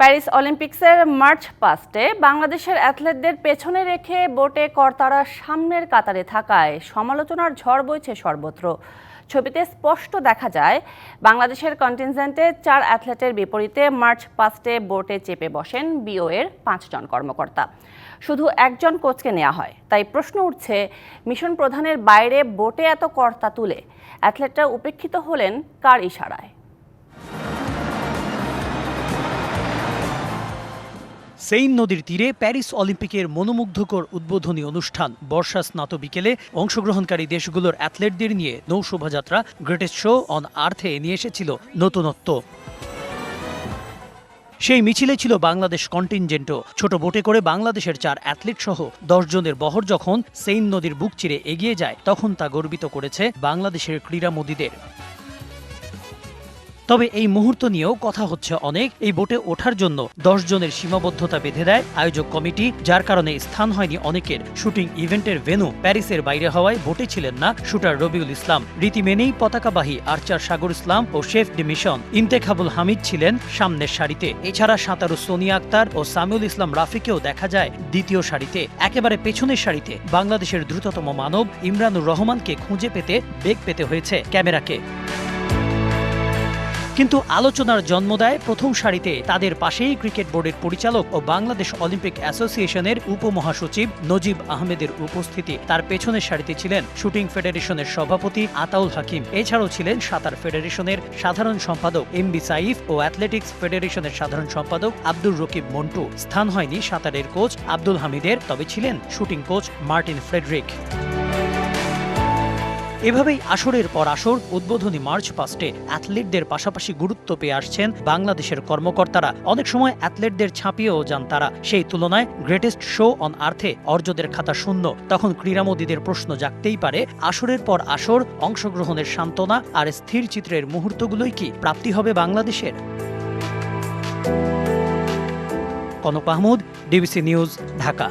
Paris অলিম্পিক্সের March পাস্টে বাংলাদেশের অ্যাথলেটদের পেছনে রেখে বোটে কর্তারা সামনের কাতারে থাকায় সমালোচনার ঝড় বইছে সর্বত্র। ছবিতে স্পষ্ট দেখা যায়, বাংলাদেশের কন্টিনজেন্টে চার অ্যাথলেটের বিপরীতে মার্চ পাস্টে বোটে চেপে বসেন বিওএর পাঁচজন কর্মকর্তা। শুধু একজন কোচকে নেওয়া হয়। তাই প্রশ্ন উঠছে, মিশন প্রধানের বাইরে বোটে এত কর্তা তুলে, অ্যাথলেটরা উপেক্ষিত হলেন কার ইশারায়? সেইন নদীর তীরে প্যারিস অলিম্পিকের মনোমুগ্ধকর উদ্বোধনী অনুষ্ঠান। বর্ষা স্নাত বিকেলে অংশগ্রহণকারী দেশগুলোর অ্যাথলেটদের নিয়ে নৌ শোভাযাত্রা গ্রেটেস্ট শো অন আর্থে নিয়ে এসেছিল নতুনত্ব। সেই মিছিলে ছিল বাংলাদেশ কন্টিনজেন্টও। ছোট বোটে করে বাংলাদেশের চার অ্যাথলিট সহ জনের বহর যখন সেইন নদীর বুক চিরে এগিয়ে যায়, তখন তা গর্বিত করেছে বাংলাদেশের ক্রীড়ামোদীদের। তবে এই মুহূর্ত নিয়েও কথা হচ্ছে অনেক। এই বোটে ওঠার জন্য দশ জনের সীমাবদ্ধতা বেঁধে দেয় আয়োজক কমিটি, যার কারণে স্থান হয়নি অনেকের। শুটিং ইভেন্টের ভেন্যু প্যারিসের বাইরে হওয়ায় বোটে ছিলেন না শুটার রবিউল ইসলাম। রীতি মেনেই পতাকাবাহী আর্চার সাগর ইসলাম ও chef de mission Intekhabul Hamid ছিলেন সামনের সারিতে। এছাড়া সাঁতারু সোনিয়া আক্তার ও সামিউল ইসলাম রাফিকেও দেখা যায় দ্বিতীয় সারিতে। একেবারে পেছনের সারিতে বাংলাদেশের দ্রুততম মানব ইমরানুর রহমানকে খুঁজে পেতে বেগ পেতে হয়েছে ক্যামেরাকে। কিন্তু আলোচনার জন্ম দেয় প্রথম সারিতে। তাদের পাশেই ক্রিকেট বোর্ডের পরিচালক ও বাংলাদেশ অলিম্পিক অ্যাসোসিয়েশনের উপমহাসচিব নজিব আহমেদের উপস্থিতি। তার পেছনের সারিতে ছিলেন শুটিং ফেডারেশনের সভাপতি আতাউল হাকিম। এছাড়াও ছিলেন সাঁতার ফেডারেশনের সাধারণ সম্পাদক এম বি সাইফ ও অ্যাথলেটিক্স ফেডারেশনের সাধারণ সম্পাদক আব্দুর রকিব মন্টু। স্থান হয়নি সাঁতারের কোচ আব্দুল হামিদের, তবে ছিলেন শুটিং কোচ মার্টিন ফ্রেডরিক। এভাবেই আসরের পর আসর, উদ্বোধনী মার্চ পাস্টে অ্যাথলিটদের পাশাপাশি গুরুত্ব পেয়ে আসছেন বাংলাদেশের কর্মকর্তারা। অনেক সময় অ্যাথলেটদের ছাপিয়েও যান তারা। সেই তুলনায় গ্রেটেস্ট শো অন আর্থে অর্জদের খাতা শূন্য। তখন ক্রীড়ামোদীদের প্রশ্ন জাগতেই পারে, আসরের পর আসর, অংশগ্রহণের সান্ত্বনা আর স্থির চিত্রের মুহূর্তগুলোই কি প্রাপ্তি হবে বাংলাদেশের? Kanak Mahmud, DBC news, Dhaka.